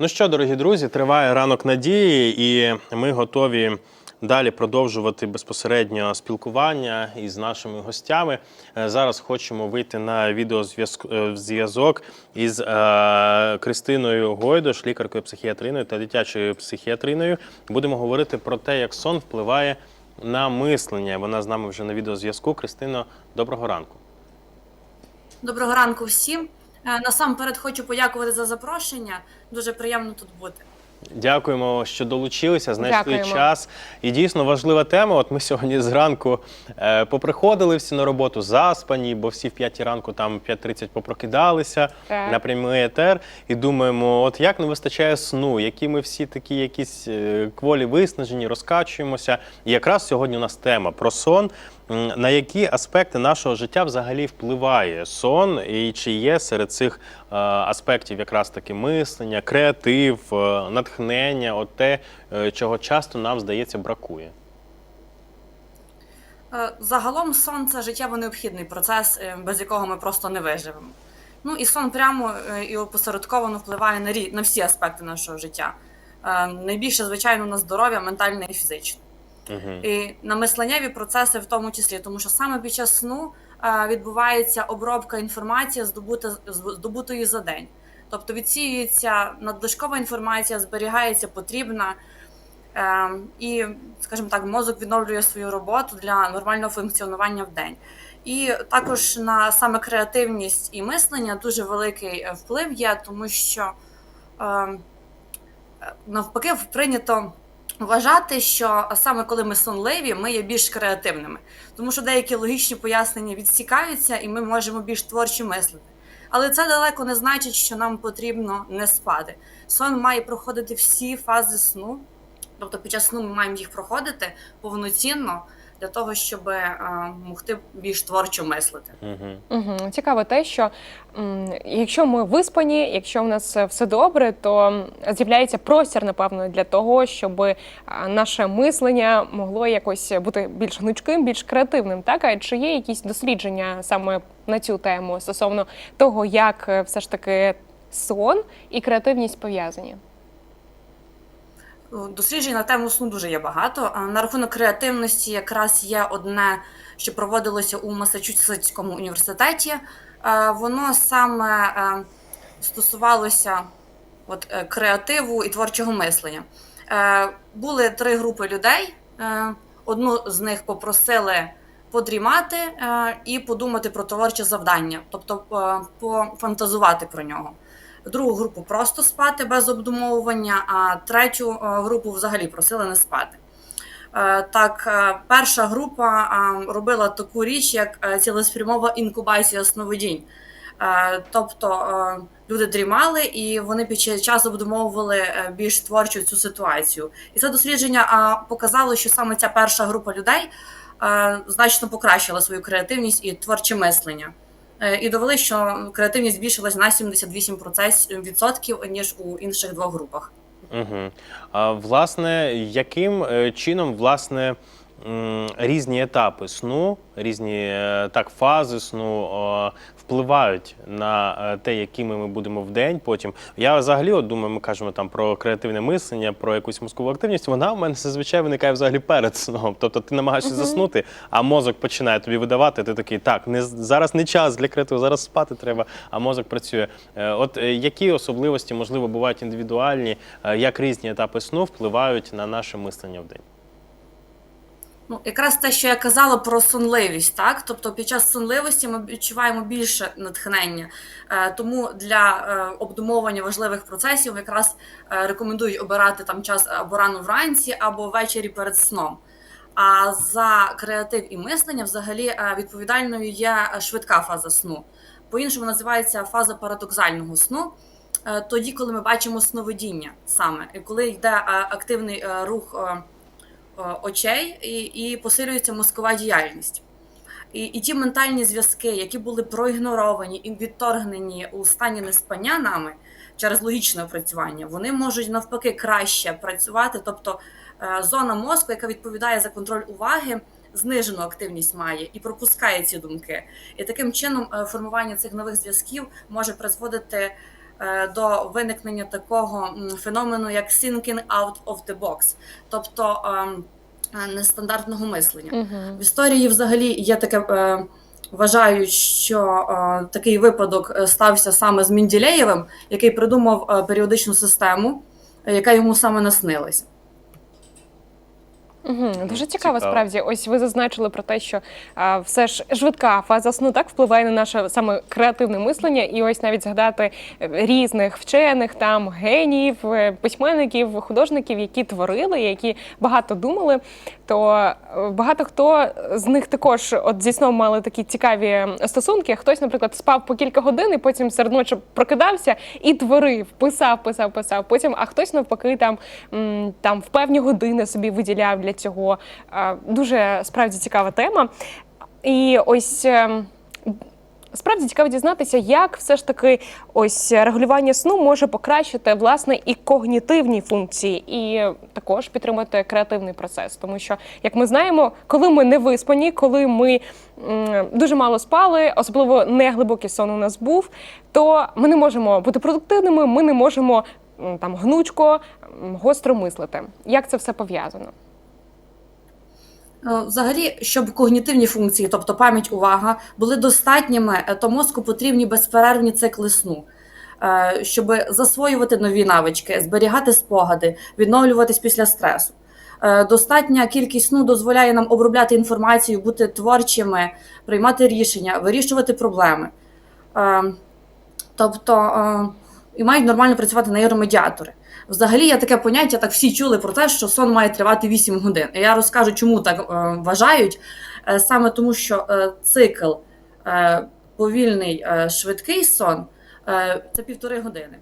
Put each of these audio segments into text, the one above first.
Ну що, дорогі друзі, триває ранок надії, і ми готові далі продовжувати безпосередньо спілкування із нашими гостями. Е, Зараз хочемо вийти на відеозв'язок із е, Кристиною Гойдош, лікаркою психіатриною та дитячою психіатриною. Будемо говорити про те, як сон впливає на мислення. Вона з нами вже на відеозв'язку. Кристино, доброго ранку. Доброго ранку всім. Е, Насамперед хочу подякувати за запрошення. Дуже приємно тут бути. Дякуємо, що долучилися, знайшли Дякуємо. час. І дійсно важлива тема. От ми сьогодні зранку е, поприходили всі на роботу заспані, бо всі в 5 ранку, там 5.30 попрокидалися Так. на прямий етер. І думаємо, от як не вистачає сну, які ми всі такі якісь е, кволі виснажені, розкачуємося. І якраз сьогодні у нас тема про сон. На які аспекти нашого життя взагалі впливає сон, і чи є серед цих е, аспектів якраз таки мислення, креатив, е, натхнення, от те, е, чого часто нам здається бракує? Загалом сон це життєво необхідний процес, без якого ми просто не виживемо. Ну і сон прямо і опосередковано впливає на, рі- на всі аспекти нашого життя. Найбільше, звичайно, на здоров'я, ментальне і фізичне. Угу. І на мисленнєві процеси в тому числі, тому що саме під час сну відбувається обробка інформації, здобута, здобутої за день. Тобто відсіюється надлишкова інформація, зберігається потрібна. Е, і, скажімо так, мозок відновлює свою роботу для нормального функціонування в день. І також на саме креативність і мислення дуже великий е, вплив є, тому що е, навпаки прийнято вважати, що саме коли ми сонливі, ми є більш креативними, тому що деякі логічні пояснення відсікаються, і ми можемо більш творчо мислити. Але це далеко не значить, що нам потрібно не спати. Сон має проходити всі фази сну, тобто під час сну ми маємо їх проходити повноцінно для того, щоб е, могти більш творчо мислити. Угу. Угу. Цікаво те, що м, якщо ми виспані, якщо в нас все добре, то з'являється простір, напевно, для того, щоб наше мислення могло якось бути більш гнучким, більш креативним. Так, а чи є якісь дослідження саме на цю тему стосовно того, як е, все ж таки сон і креативність пов'язані? Досліджень на тему сну дуже є багато. На рахунок креативності якраз є одне, що проводилося у Масачусетському університеті. Е, Воно саме е, стосувалося от, е, креативу і творчого мислення. Були три групи людей. Одну з них попросили подрімати і подумати про творче завдання, тобто пофантазувати про нього другу групу просто спати без обдумовування, а третю е, групу взагалі просили не спати. Е, Так, е, перша група робила таку річ, як цілеспрямова інкубація сновидінь. Тобто люди дрімали і вони під час обдумовували більш творчо цю ситуацію. І це дослідження показало, що саме ця перша група людей значно покращила свою креативність і творче мислення. Е, І довели, що креативність збільшилась на 78% ніж у інших двох групах. Угу. А власне, яким е, чином власне різні етапи сну, різні е, так фази сну впливають на е, те, якими ми будемо в день потім. Я взагалі от думаю, ми кажемо там про креативне мислення, про якусь мозкову активність. Вона в мене зазвичай виникає взагалі перед сном. Тобто ти намагаєшся заснути, а мозок починає тобі видавати. Ти такий, так, не зараз не час для креативу, зараз спати треба, а мозок працює. Е, От е, які особливості, можливо, бувають індивідуальні, е, як різні етапи сну впливають на наше мислення в день? Ну, якраз те, що я казала про сонливість, так? Тобто під час сонливості ми відчуваємо більше натхнення. Е, тому для е, обдумовування важливих процесів якраз е, рекомендують обирати там час або рано вранці, або ввечері перед сном. А за креатив і мислення взагалі відповідальною є швидка фаза сну. По-іншому називається фаза парадоксального сну. Тоді, коли ми бачимо сновидіння саме, коли йде активний рух очей і, і посилюється мозкова діяльність. І, і ті ментальні зв'язки, які були проігноровані і відторгнені у стані неспання нами через логічне опрацювання, вони можуть навпаки краще працювати. Тобто е, зона мозку, яка відповідає за контроль уваги, знижену активність має і пропускає ці думки. І таким чином е, формування цих нових зв'язків може призводити е, до виникнення такого феномену, як thinking out of the box, тобто ем, е, нестандартного мислення. Угу. В історії взагалі є таке. Е, Вважають, що е, такий випадок е, стався саме з Мінділеєвим, який придумав е, періодичну систему, е, яка йому саме наснилася. Угу, дуже цікаво, Цікаво. справді. Ось ви зазначили про те, що а, все ж швидка фаза сну так впливає на наше саме креативне мислення, і ось навіть згадати е, різних вчених, там геніїв, е, письменників, художників, які творили, які багато думали. То е, багато хто з них також от зі сном мали такі цікаві стосунки. Хтось, наприклад, спав по кілька годин, і потім серед ночі прокидався і творив, писав, писав, писав. Потім, а хтось навпаки там, там в певні години собі виділяв для цього. Е, Дуже справді цікава тема. І ось. ем, Справді цікаво дізнатися, як все ж таки ось регулювання сну може покращити власне і когнітивні функції, і також підтримати креативний процес. Тому що, як ми знаємо, коли ми не виспані, коли ми м, дуже мало спали, особливо не глибокий сон у нас був, то ми не можемо бути продуктивними, ми не можемо м, там гнучко, гостро мислити. Як це все пов'язано? Е, Взагалі, щоб когнітивні функції, тобто пам'ять, увага, були достатніми, е, то мозку потрібні безперервні цикли сну, е, щоб засвоювати нові навички, зберігати спогади, відновлюватись після стресу. Достатня кількість сну дозволяє нам обробляти інформацію, бути творчими, приймати рішення, вирішувати проблеми. Тобто і мають нормально працювати нейромедіатори. Взагалі є таке поняття, так всі чули про те, що сон має тривати 8 годин. І я розкажу, чому так е, вважають. Е, саме тому, що е, цикл повільний швидкий сон це півтори години.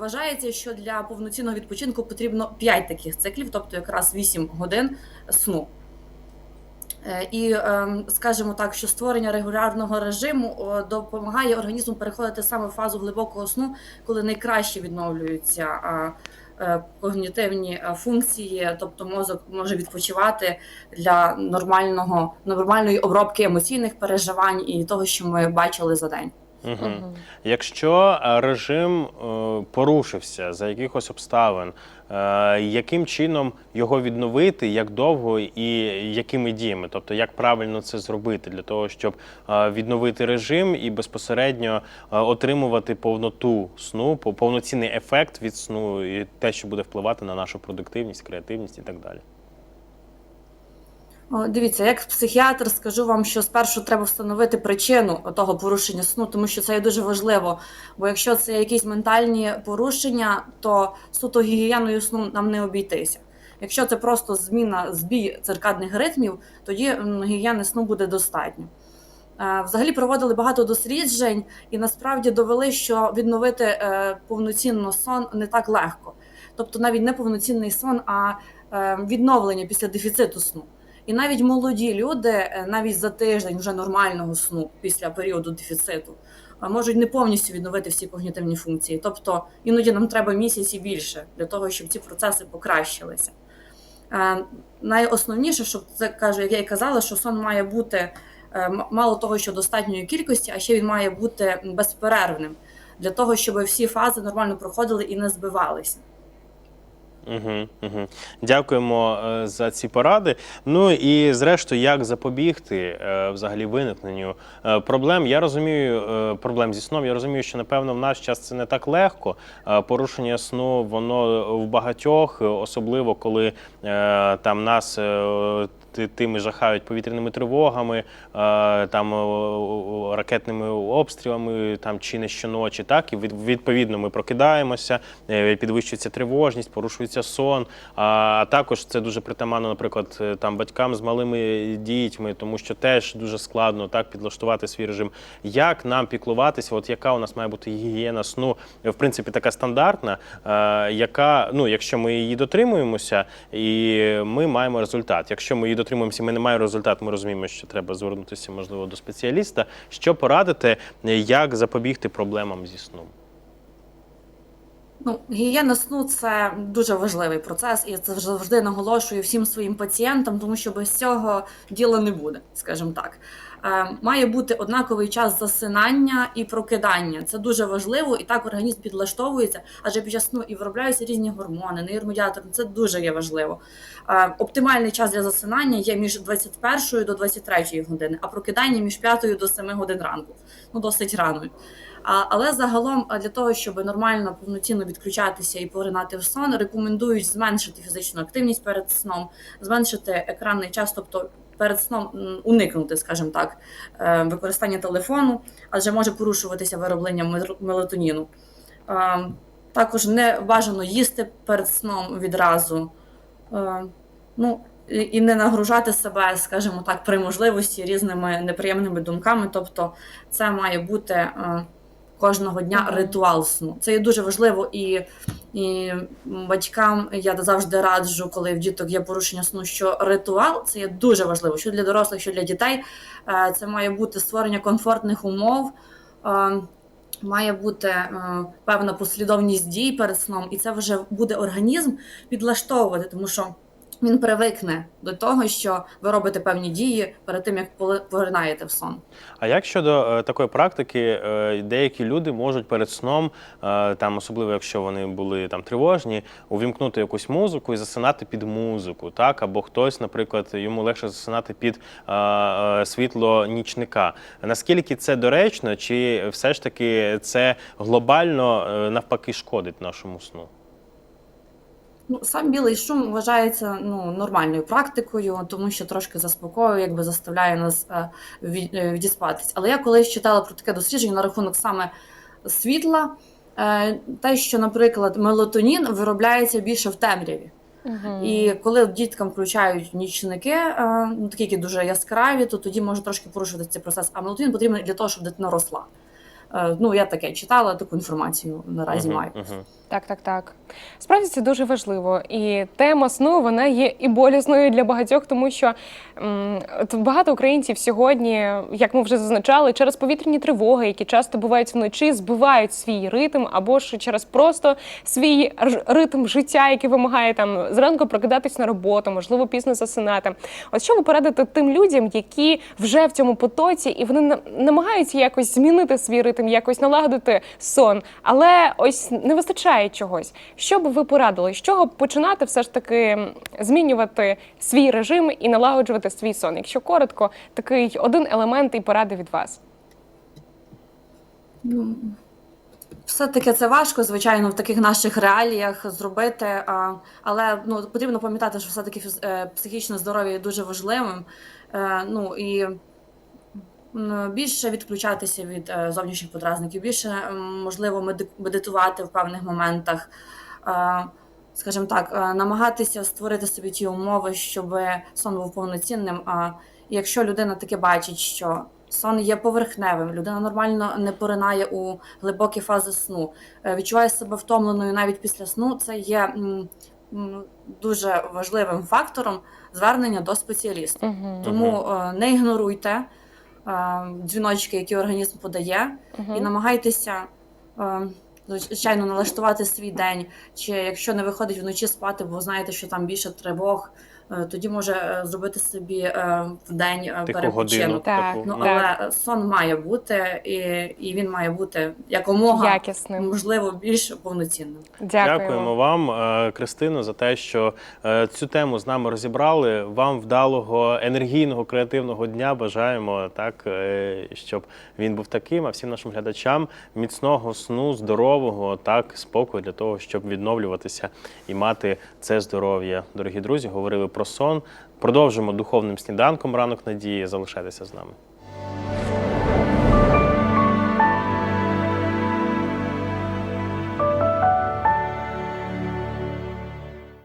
Вважається, що для повноцінного відпочинку потрібно 5 таких циклів, тобто якраз 8 годин сну. Е, І ем, скажімо так, що створення регулярного режиму допомагає організму переходити саме в фазу глибокого сну, коли найкраще відновлюються е, когнітивні е, функції, тобто мозок може відпочивати для нормального нормальної обробки емоційних переживань і того, що ми бачили за день. Угу. Мгм. Якщо режим е, порушився за якихось обставин, яким чином його відновити, як довго і якими діями? Тобто, як правильно це зробити для того, щоб е, відновити режим і безпосередньо е, отримувати повноту сну, по- повноцінний ефект від сну і те, що буде впливати на нашу продуктивність, креативність і так далі. Дивіться, як психіатр скажу вам, що спершу треба встановити причину того порушення сну, тому що це є дуже важливо. Бо якщо це якісь ментальні порушення, то суто гігієною сну нам не обійтися. Якщо це просто зміна збій циркадних ритмів, тоді гігієни сну буде достатньо. Е, Взагалі проводили багато досліджень і насправді довели, що відновити е, повноцінно сон не так легко. Тобто навіть не повноцінний сон, а е, відновлення після дефіциту сну. І навіть молоді люди, е, навіть за тиждень вже нормального сну після періоду дефіциту, е, можуть не повністю відновити всі когнітивні функції. Тобто іноді нам треба місяць і більше для того, щоб ці процеси покращилися. Е, Найосновніше, щоб це кажу, як я і казала, що сон має бути мало того, що достатньої кількості, а ще він має бути безперервним для того, щоб всі фази нормально проходили і не збивалися. Угу, угу. Дякуємо е, за ці поради. Ну і зрештою, як запобігти е, взагалі виникненню е, проблем. Я розумію е, проблем зі сном. Я розумію, що напевно в наш час це не так легко. Е, порушення сну воно в багатьох, е, особливо коли е, там нас. е, Тими жахають повітряними тривогами, е, там е, ракетними обстрілами, там чи не щоночі, так і відповідно ми прокидаємося, е, підвищується тривожність, порушується сон. А, також це дуже притаманно, наприклад, е, там батькам з малими дітьми, тому що теж дуже складно так підлаштувати свій режим. Як нам піклуватися? От яка у нас має бути гігієна сну? В принципі, така стандартна, е, яка ну, якщо ми її дотримуємося, і ми маємо результат. Якщо ми її дотримуємося, ми не маємо результат, ми розуміємо, що треба звернутися можливо до спеціаліста. Що порадити, як запобігти проблемам зі сном? Ну, гігієна сну це дуже важливий процес, і це завжди наголошую всім своїм пацієнтам, тому що без цього діла не буде, скажімо так. Е, Має бути однаковий час засинання і прокидання. Це дуже важливо, і так організм підлаштовується, адже під час сну і виробляються різні гормони, нейромедіатори. Це дуже є важливо. Е, Оптимальний час для засинання є між 21 до 23 години, а прокидання між 5 до 7 годин ранку. Ну досить рано. Але загалом для того, щоб нормально повноцінно відключатися і поринати в сон, рекомендують зменшити фізичну активність перед сном, зменшити екранний час, тобто перед сном уникнути, скажімо так, е, використання телефону, адже може порушуватися вироблення мелатоніну. Е, Також не бажано їсти перед сном відразу. Е, Ну, і не нагружати себе, скажімо так, при можливості різними неприємними думками. Тобто, це має бути кожного дня ритуал сну. Це є дуже важливо і, і батькам я завжди раджу, коли в діток є порушення сну, що ритуал це є дуже важливо, що для дорослих, що для дітей. Е, Це має бути створення комфортних умов. е, Має бути е, певна послідовність дій перед сном, і це вже буде організм підлаштовувати, тому що він привикне до того, що ви робите певні дії перед тим, як поринаєте в сон. А як щодо е, такої практики, е, деякі люди можуть перед сном, е, там особливо якщо вони були там тривожні, увімкнути якусь музику і засинати під музику, так або хтось, наприклад, йому легше засинати під е, е, світло нічника. Наскільки це доречно, чи все ж таки це глобально е, навпаки шкодить нашому сну? Ну, сам білий шум вважається ну, нормальною практикою, тому що трошки заспокоює, якби заставляє нас е, е, відіспатись. Але я колись читала про таке дослідження на рахунок саме світла, е, те, що, наприклад, мелатонін виробляється більше в темряві. Мгм. І коли діткам включають нічники, ну такі, які дуже яскраві, то тоді може трошки порушувати цей процес. А мелатонін потрібен для того, щоб дитина росла. Е, Ну, я таке читала, таку інформацію наразі Мгм, маю. мгм. Так, так, так. Справді це дуже важливо. І тема сну вона є і болісною для багатьох, тому що м, багато українців сьогодні, як ми вже зазначали, через повітряні тривоги, які часто бувають вночі, збивають свій ритм або ж через просто свій р- ритм життя, який вимагає там зранку прокидатись на роботу, можливо, пізно засинати. От що ви порадите тим людям, які вже в цьому потоці, і вони намагаються якось змінити свій ритм, якось налагодити сон, але ось не вистачає чогось. Що б ви порадили? З чого починати все ж таки змінювати свій режим і налагоджувати свій сон? Якщо коротко, такий один елемент і поради від вас. Ну, Все-таки це важко, звичайно, в таких наших реаліях зробити. Але ну, потрібно пам'ятати, що все-таки фіз- е, психічне здоров'я є дуже важливим. Е, ну і більше відключатися від е, зовнішніх подразників, більше можливо меди- медитувати в певних моментах. Е, скажімо так, е, намагатися створити собі ті умови, щоб сон був повноцінним. А якщо людина таке бачить, що сон є поверхневим, людина нормально не поринає у глибокі фази сну, відчуває себе втомленою навіть після сну, це є дуже важливим фактором звернення до спеціаліста. Угу. Тому е, не ігноруйте дзвіночки, які організм подає, і намагайтеся. е, Звичайно, налаштувати свій день, чи якщо не виходить вночі спати, бо знаєте, що там більше тривог, е, тоді може е, зробити собі е, в день е, Тиху перепочинок. Так. Ну але сон має бути, і, і він має бути якомога Якісним. можливо більш повноцінним. Дякуємо. Дякуємо вам, е, Кристино, за те, що е, цю тему з нами розібрали. Вам вдалого енергійного креативного дня. Бажаємо так, е, щоб він був таким. А всім нашим глядачам міцного сну, здорового, так, спокою для того, щоб відновлюватися і мати це здоров'я. Дорогі друзі, говорили про сон. Продовжимо духовним сніданком ранок надії. Залишайтеся з нами.